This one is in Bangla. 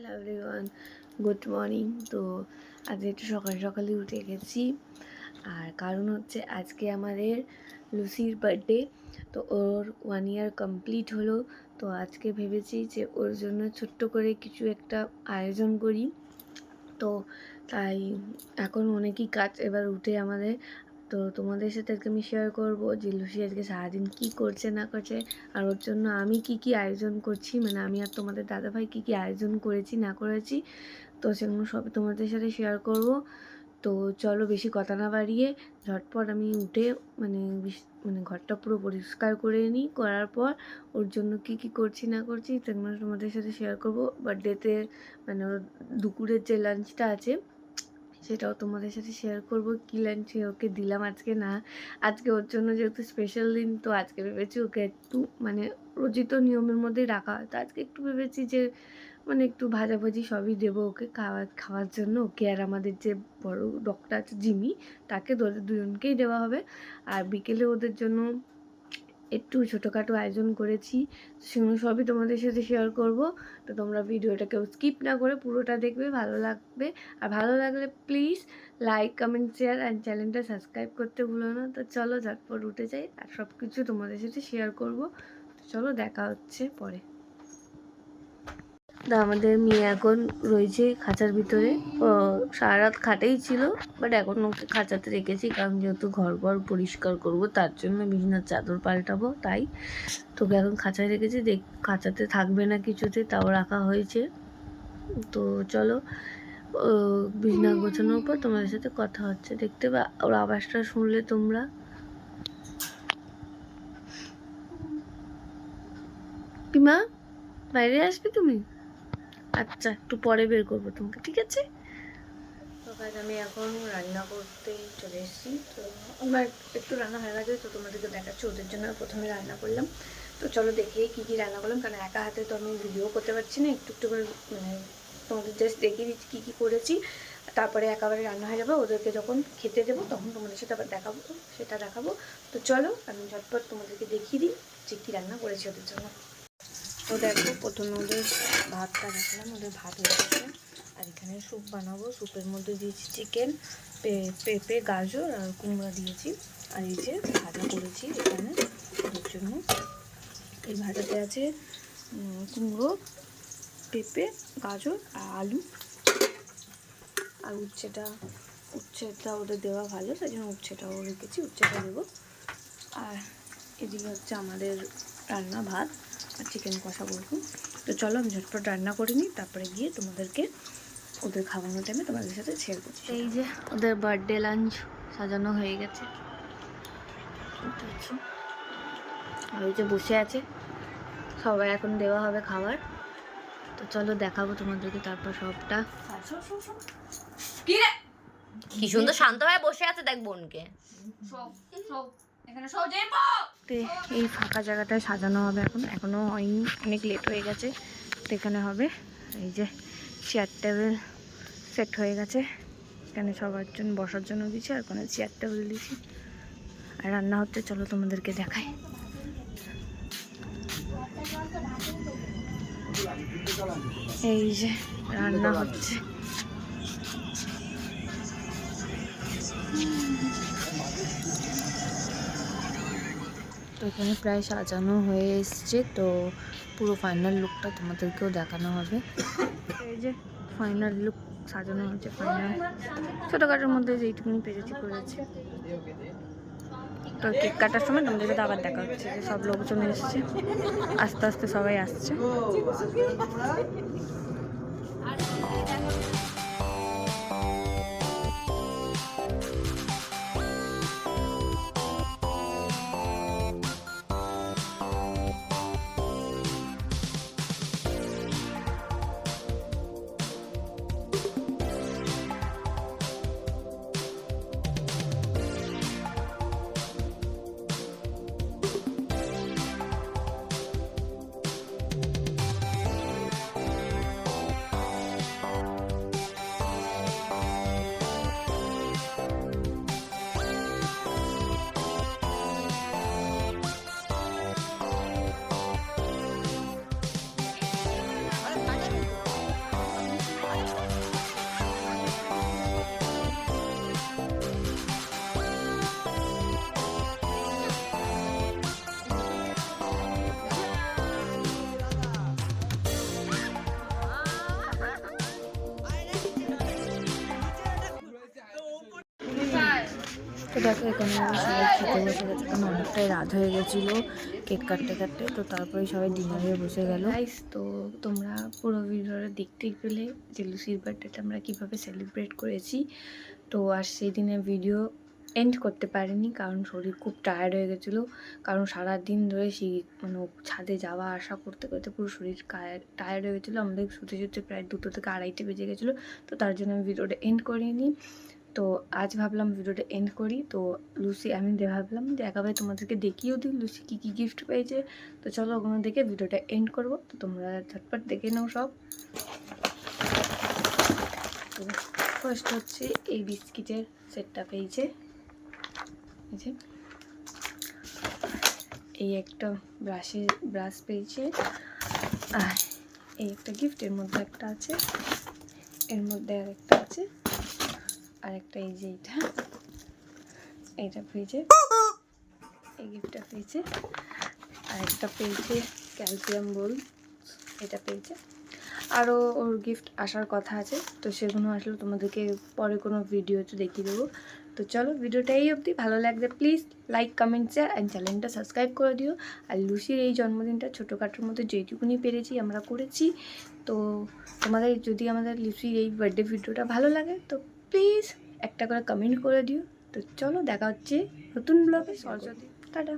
হ্যালো এভরিওয়ান গুড মর্নিং তো আজ একটু সকাল সকালে উঠে গেছি। আর কারণ হচ্ছে আজকে আমাদের লুসির বার্থডে তো ওর ওয়ান ইয়ার কমপ্লিট হলো। তো আজকে ভেবেছি যে ওর জন্য ছোট্ট করে কিছু একটা আয়োজন করি। তো তাই এখন অনেকই কাজ এবার উঠে আমাদের তো তোমাদের সাথে আজকে আমি শেয়ার করব যে লুসি আজকে সারাদিন কী করছে, না করছে, আর ওর জন্য আমি কি কি আয়োজন করছি মানে আমি আর তোমাদের দাদাভাই কি কি আয়োজন করেছি, না করেছি, তো সেগুলো সব তোমাদের সাথে শেয়ার করব। তো চলো বেশি কথা না বাড়িয়ে, ঝটপট আমি উঠে মানে মানে ঘরটা পুরো পরিষ্কার করে নিই, করার পর ওর জন্য কি কি করছি, না করছি, সেগুলো তোমাদের সাথে শেয়ার করব। বার্থডেতে মানে ওর দুপুরের যে লাঞ্চটা আছে সেটাও তোমাদের সাথে শেয়ার করব। কী লাঞ্চ ওকে দিলাম আজকে না? আজকে ওর জন্য যেহেতু স্পেশাল দিন, তো আজকে ভেবেছি ওকে একটু মানে রোজই তো নিয়মের মধ্যেই রাখা হয়। তো আজকে একটু ভেবেছি যে মানে একটু ভাজাভাজি সবই দেবো ওকে খাওয়া, খাওয়ার জন্য। ওকে আর আমাদের যে বড় ডক্টর আছে জিমি, তাকে দুজনকেই দেওয়া হবে। আর বিকেলে ওদের জন্য একটু ছোটোখাটো আয়োজন করেছি। সেগুলো সবই তোমাদের সাথে শেয়ার করব। তো তোমরা ভিডিওটা কেউ স্কিপ না করে পুরোটা দেখবে, ভালো লাগবে। আর ভালো লাগলে please like comment share and চ্যানেলটা সাবস্ক্রাইব করতে ভুলো না। তো চলো ঝটপট উঠে যাই আর সব কিছু তোমাদের সাথে শেয়ার করব। চলো দেখা হচ্ছে পরে। তো আমাদের মেয়ে এখন রয়েছে খাঁচার ভিতরে। সারা রাত খাটেই ছিল বাট এখন ওকে খাঁচাতে রেখেছি, কারণ যেহেতু ঘর ঘর পরিষ্কার করব, তার জন্য বিছানার চাদর পাল্টাবো, তাই তোকে এখন খাঁচায় রেখেছি। দেখ, খাঁচাতে থাকবে না কিছুতে, তাও রাখা হয়েছে। তো চলো বিছনা গোছানোর পর তোমাদের সাথে কথা হচ্ছে। দেখতে বা ওর আওয়াজটা শুনলে তোমরা? পিমা, বাইরে আসবে তুমি? আচ্ছা একটু পরে বের করব তোমাকে, ঠিক আছে? আমি এখন রান্না করতে চলে এসেছি। তো আমার একটু রান্না হয়ে গেছে, তো তোমাদেরকে দেখাচ্ছি, ওদের জন্য প্রথমে রান্না করলাম। তো চলো দেখেই কী কী রান্না করলাম, কারণ একা হাতে তো আমি ভিডিও করতে পারছি না, একটু একটু করে মানে তোমাদের জাস্ট দেখিয়ে দিচ্ছি কী কী করেছি। তারপরে একেবারে রান্না হয়ে যাবে, ওদেরকে যখন খেতে দেবো, তখন তোমাদের সাথে আবার দেখাবো, সেটা দেখাবো। তো চলো, আমি ঝটপট তোমাদেরকে দেখিয়ে দিই যে কী রান্না করেছি ওদের জন্য। তো দেখো প্রথমে ওদের ভাতটা রাখলাম ওদের ভাত হয়ে গেছে। আর এখানে স্যুপ বানাবো। স্যুপের মধ্যে দিয়েছি চিকেন পেঁপে, গাজর আর কুমড়া দিয়েছি। আর এই যে ভাজা করেছি এখানে ওদের জন্য। এই ভাজাতে আছে কুমড়ো, পেঁপে, গাজর আর আলু। আর উচ্ছেটা উচ্ছেটা ওদের দেওয়া ভালো তাই জন্য উচ্ছেটাও রেখেছি, উচ্ছেটা দেবো। আর এদিকে হচ্ছে আমাদের রান্না ভাত আর চিকেন কষা বলব। তো চলো আমি ঝটপট রান্না করে নিই তারপরে গিয়ে তোমাদেরকে ওদের খাওয়ানোর টাইমে তোমাদের সাথে শেয়ার করছি। এই যে ওদের বার্থডে লাঞ্চ সাজানো হয়ে গেছে। আর ওই যে বসে আছে। সবাই এখন দেওয়া হবে খাবার। তো চলো দেখাবো তোমাদেরকে তারপর সবটা। কি সুন্দর শান্ত হয়ে বসে আছে দেখ বোনকে। এই ফাঁকা জায়গাটায় সাজানো হবে এখন। এখনও হয়নি অনেক লেট হয়ে গেছে। তো এখানে হবে। এই যে চেয়ার টেবিল সেট হয়ে গেছে। এখানে সবার জন্য বসার জন্য দিয়েছি আর ওখানে চেয়ার টেবিল দিয়েছি। আর রান্না হচ্ছে, চলো তোমাদেরকে দেখাই। এই যে রান্না হচ্ছে। তো এখানে প্রায় সাজানো হয়ে এসছে। তো পুরো ফাইনাল লুকটা তোমাদেরকেও দেখানো হবে। এই যে ফাইনাল লুক সাজানো হয়েছে ফাইনাল ছোটোখাটোর মধ্যে যেইটুকুনি পেরেছি করেছে। তো কেক কাটার সময় তোমাদের সাথে আবার দেখা হচ্ছে যে সব লোকজন এসছে। আস্তে আস্তে সবাই আসছে। দেখো, এখানে সবাই খেতে বসে গেছে। কারণ অনেকটাই রাত হয়ে গেছিল, কেক কাটতে কাটতে, তো তারপরে সবাই ডিনারে বসে গেল। তো তোমরা পুরো ভিডিওটা দেখতে পেলে যে লুসির বার্থডেটা আমরা কীভাবে সেলিব্রেট করেছি। তো আর সেই দিনের ভিডিও এন্ড করতে পারিনি, কারণ শরীর খুব টায়ার্ড হয়ে গেছিল। কারণ সারা দিন ধরে সেই মানে ছাদে যাওয়া, আসা করতে করতে পুরো শরীর টায়ার্ড হয়ে গেছিল। আমাদের শুতে শুতে প্রায় দুটো থেকে আড়াইটে বেজে গেছিল। তো তার জন্য আমি ভিডিওটা এন্ড করিনি। তো আজ ভাবলাম ভিডিওটা এন্ড করি। তো লুসি, আমি ভাবলাম যে একেবারে তোমাদেরকে দেখিয়েও দিই লুসি কী কী গিফট পেয়েছে। তো চলো ওখানে দেখে ভিডিওটা এন্ড করব। তো তোমরা ঝটপট দেখে নাও সব। ফার্স্ট হচ্ছে এই বিস্কিটের সেটটা পেয়েছে। এই এই একটা ব্রাশের ব্রাশ পেয়েছে। আর এই একটা গিফট এর মধ্যে একটা আছে। এর মধ্যে আর একটা আছে। আর একটা এই যে এইটা এইটা পেয়েছে এই গিফটটা পেয়েছে আর একটা পেয়েছে ক্যালসিয়াম বোল এটা পেয়েছে আরও ওর গিফট আসার কথা আছে, তো সেগুলো আসলে তোমাদেরকে পরে কোনো ভিডিওতে দেখিয়ে দেবো। তো চলো ভিডিওটা এই অবধি, ভালো লাগলে please like comment share and চ্যানেলটা সাবস্ক্রাইব করে দিও। আর লুসির এই জন্মদিনটা ছোটোখাটোর মধ্যে যেটুকুনি পেরেছি আমরা করেছি। তো তোমাদের যদি আমাদের লুসির এই বার্থডে ভিডিওটা ভালো লাগে, তো প্লিজ একটা করে কমেন্ট করে দিও। তো চলো দেখা হচ্ছে নতুন ব্লগে সরস্বতী। টাটা।